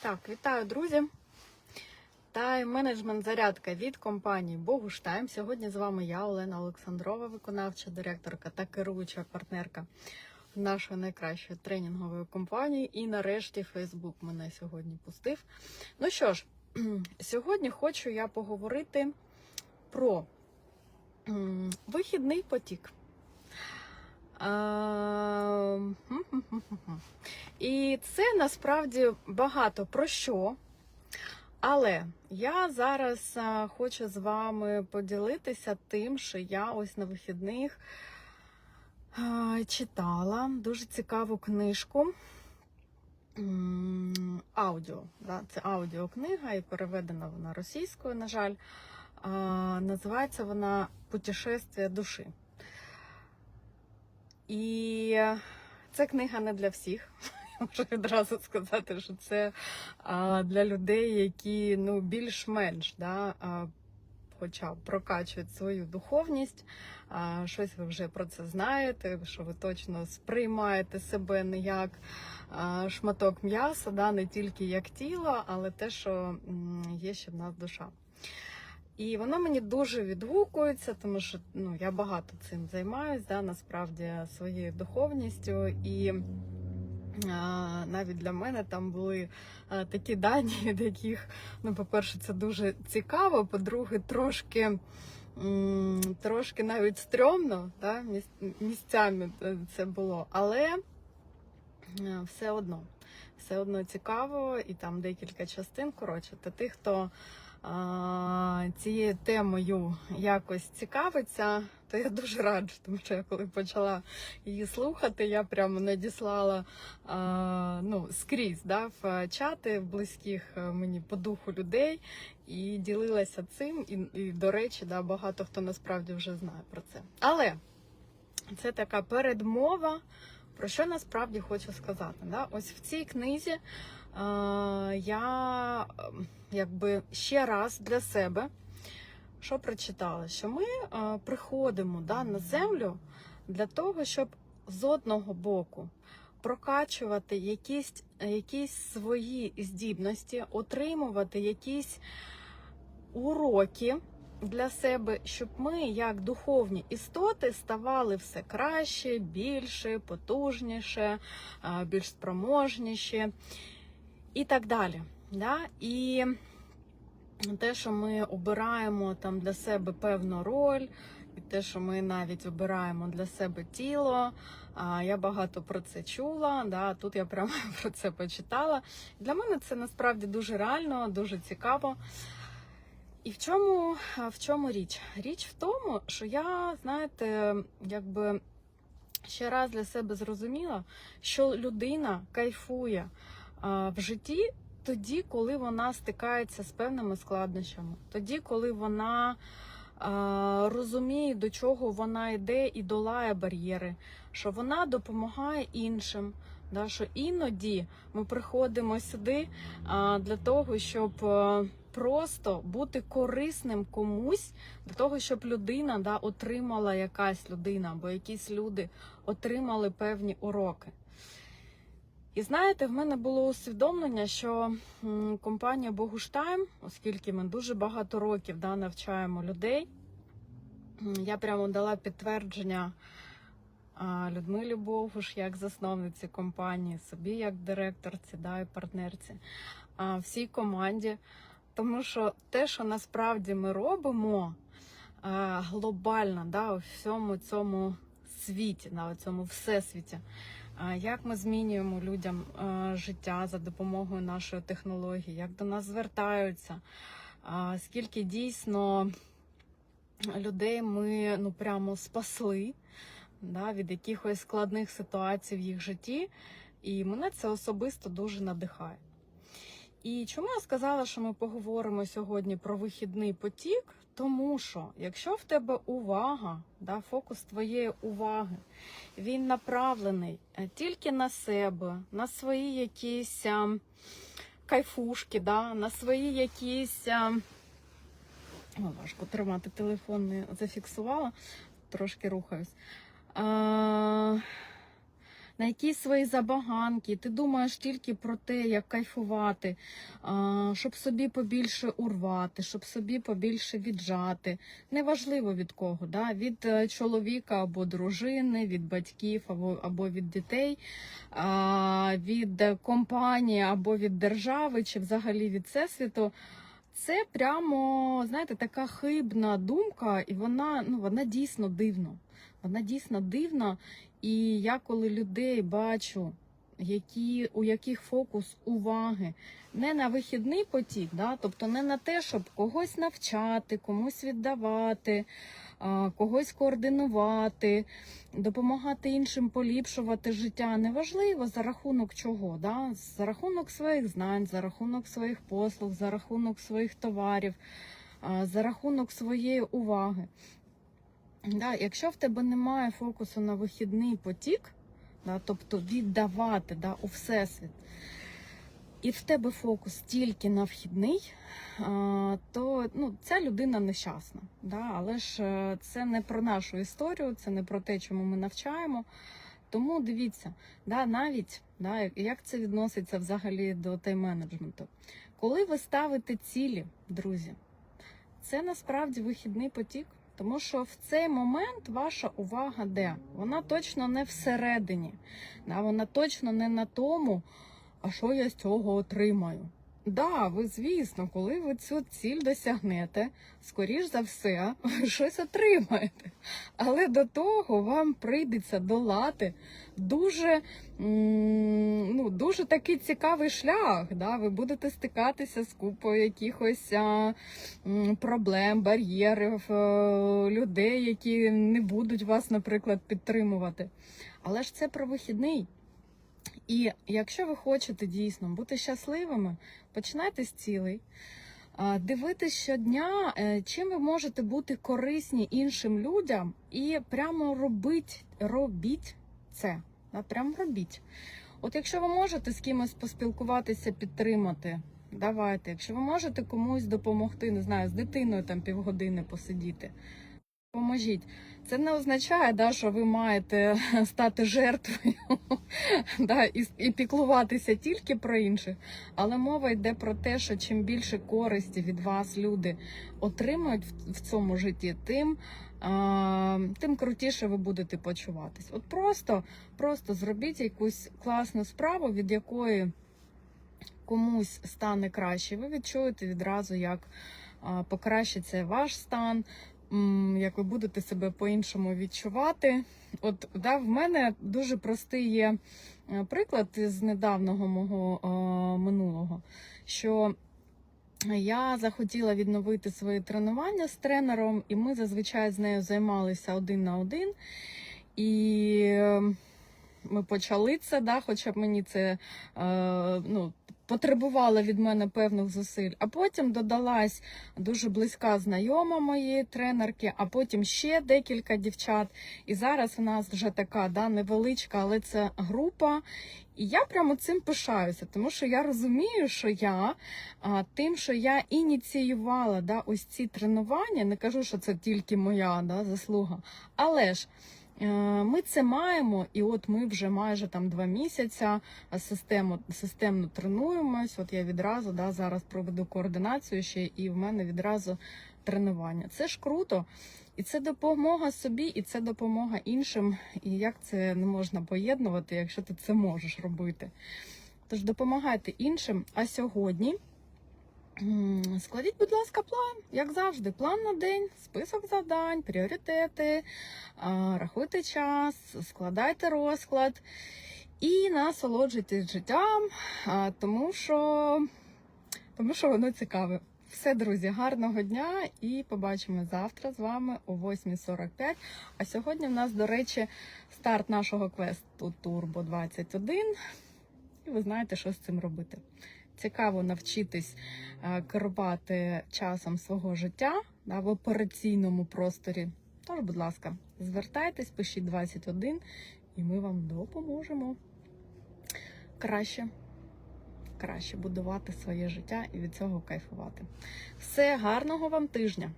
Так, вітаю, друзі. Тайм-менеджмент зарядка від компанії Богуштайм. Сьогодні з вами я, Олена Олександрова, виконавча директорка та керуюча партнерка нашої найкращої тренінгової компанії. І нарешті Фейсбук мене сьогодні пустив. Ну що ж, сьогодні хочу я поговорити про вихідний потік. І це насправді багато про що. Але я зараз хочу з вами поділитися тим, що я ось на вихідних читала дуже цікаву книжку. Аудіо. Да? Це аудіокнига і переведена вона російською, на жаль. Називається вона Путешествие душі. І це книга не для всіх. Можу відразу сказати, що це для людей, які ну, більш-менш да, хоча б прокачують свою духовність. Щось ви вже про це знаєте, що ви точно сприймаєте себе не як шматок м'яса, да, не тільки як тіло, але те, що є ще в нас душа. І воно мені дуже відгукується, тому що ну, я багато цим займаюся, да, насправді своєю духовністю. І а, навіть для мене там були а, такі дані, від яких, ну, по-перше, це дуже цікаво, по-друге, трошки. Трошки навіть стрьомно, да, місцями е, це було, але е, все одно, все одно цікаво, і там декілька частин. Коротше, та тих, хто цією темою якось цікавиться, то я дуже раджу, тому що я коли почала її слухати, я прямо надіслала ну, скрізь да, в чати близьких е, мені по духу людей і ділилася цим. І, і до речі, да, багато хто насправді вже знає про це. Але це така передмова. Про що насправді хочу сказати? Да? Ось в цій книзі я ем, якби ще раз для себе що прочитала? Що ми е, приходимо да, на землю для того, щоб з одного боку прокачувати якісь, якісь свої здібності, отримувати якісь уроки для себе, щоб ми, як духовні істоти, ставали все краще, більше, потужніше, е, більш спроможніші і так далі. Да? І те, що ми обираємо там для себе певну роль, і те, що ми навіть обираємо для себе тіло. Я багато про це чула. Да, Тут я прямо про це почитала. Для мене це насправді дуже реально, дуже цікаво. І в чому, в чому річ? Річ в тому, що я, знаєте, якби ще раз для себе зрозуміла, що людина кайфує в житті тоді, коли вона стикається з певними складнощами, тоді, коли вона розуміє, до чого вона йде і долає бар'єри, що вона допомагає іншим. Да, що іноді ми приходимо сюди а, для того, щоб просто бути корисним комусь, для того, щоб людина да, отримала якась людина або якісь люди отримали певні уроки. І знаєте, в мене було усвідомлення, що компанія Богуштайм, оскільки ми дуже багато років да, навчаємо людей, я прямо дала підтвердження Людмилі Богуш як засновниці компанії, собі як директорці да, і партнерці, всій команді. Тому що те, що насправді ми робимо глобально да, у всьому цьому світі, на цьому всесвіті. Як ми змінюємо людям життя за допомогою нашої технології, як до нас звертаються, скільки дійсно людей ми ну прямо спасли да, від якихось складних ситуацій в їх житті, і мене це особисто дуже надихає. І чому я сказала, що ми поговоримо сьогодні про вихідний потік? Тому що якщо в тебе увага, да, фокус твоєї уваги, він направлений е, тільки на себе, на свої якісь а, кайфушки, да, на свої якісь. А... О, важко тримати телефон, не зафіксувала, трошки рухаюсь. А... на якісь свої забаганки, ти думаєш тільки про те, як кайфувати, щоб собі побільше урвати, щоб собі побільше віджати. Неважливо від кого, да? від е, чоловіка або дружини, від батьків або, або від дітей, від компанії або від держави, чи взагалі від всесвіту. Це прямо, знаєте, така хибна думка, і вона, ну, вона дійсно дивна. Вона дійсно дивна. І я коли людей бачу, які, у яких фокус уваги не на вихідний потік, да? тобто не на те, щоб когось навчати, комусь віддавати, а, когось координувати, допомагати іншим поліпшувати життя. Неважливо за рахунок чого, да? за рахунок своїх знань, за рахунок своїх послуг, за рахунок своїх товарів, за рахунок своєї уваги. Да, якщо в тебе немає фокусу на вихідний потік, да, тобто віддавати да, у всесвіт, і в тебе фокус тільки на вхідний, то ну, ця людина нещасна. Да? Але ж е, це не про нашу історію, це не про те, чому ми навчаємо. Тому дивіться, да, навіть да, як- як це відноситься взагалі до тайм-менеджменту. Коли ви ставите цілі, друзі, це насправді вихідний потік. Тому що в цей момент ваша увага де? Вона точно не всередині, вона точно не на тому, а що я з цього отримаю. Да, ви, звісно, коли ви цю ціль досягнете, скоріш за все, ви щось отримаєте. Але до того вам прийдеться долати дуже, ну, дуже такий цікавий шлях. Да? Ви будете стикатися з купою якихось проблем, бар'єрів, е, людей, які не будуть вас, наприклад, підтримувати. Але ж це про вихідний. І якщо ви хочете дійсно бути щасливими, починайте з цілей. Дивитись щодня, е, чим ви можете бути корисні іншим людям, і прямо робіть, робіть це. Да, прямо робіть. От якщо ви можете з кимось поспілкуватися, підтримати, давайте. Якщо ви можете комусь допомогти, не знаю, з дитиною там півгодини посидіти. Поможіть. Це не означає, да, що ви маєте стати жертвою да, і, і піклуватися тільки про інших. Але мова йде про те, що чим більше користі від вас люди отримують в, в цьому житті, тим, а, тим крутіше ви будете почуватись. От просто, просто зробіть якусь класну справу, від якої комусь стане краще. Ви відчуєте відразу, як покращиться ваш стан. Як ви будете себе по-іншому відчувати. От да, в мене дуже простий є е, приклад з недавнього мого е, минулого, що я захотіла відновити свої тренування з тренером, і ми зазвичай з нею займалися один на один. І е, ми почали це, да, хоча б мені це е, ну, потребувало від мене певних зусиль. А потім додалась дуже близька знайома моєї тренерки, а потім ще декілька дівчат. І зараз у нас вже така да, невеличка, але це група. І я прямо цим пишаюся, тому що я розумію, що я а, тим, що я ініціювала да, ось ці тренування, не кажу, що це тільки моя да, заслуга, але ж. Е, Ми це маємо, і от ми вже майже там два місяці систему, системно тренуємось. От я відразу да, зараз проведу координацію ще, і в мене відразу тренування. Це ж круто, і це допомога собі, і це допомога іншим. І як це не можна поєднувати, якщо ти це можеш робити? Тож допомагайте іншим. А сьогодні складіть, будь ласка, план, як завжди, план на день, список завдань, пріоритети, рахуйте час, складайте розклад і насолоджуйтесь життям, тому що, тому що воно цікаве. Все, друзі, гарного дня і побачимо завтра з вами о 8.45. А сьогодні в нас, до речі, старт нашого квесту Turbo 21. І ви знаєте, що з цим робити. Цікаво навчитись е, керувати часом свого життя да, в операційному просторі. Тож, будь ласка, звертайтесь, пишіть 21, і ми вам допоможемо краще, краще будувати своє життя і від цього кайфувати. Все, гарного вам тижня!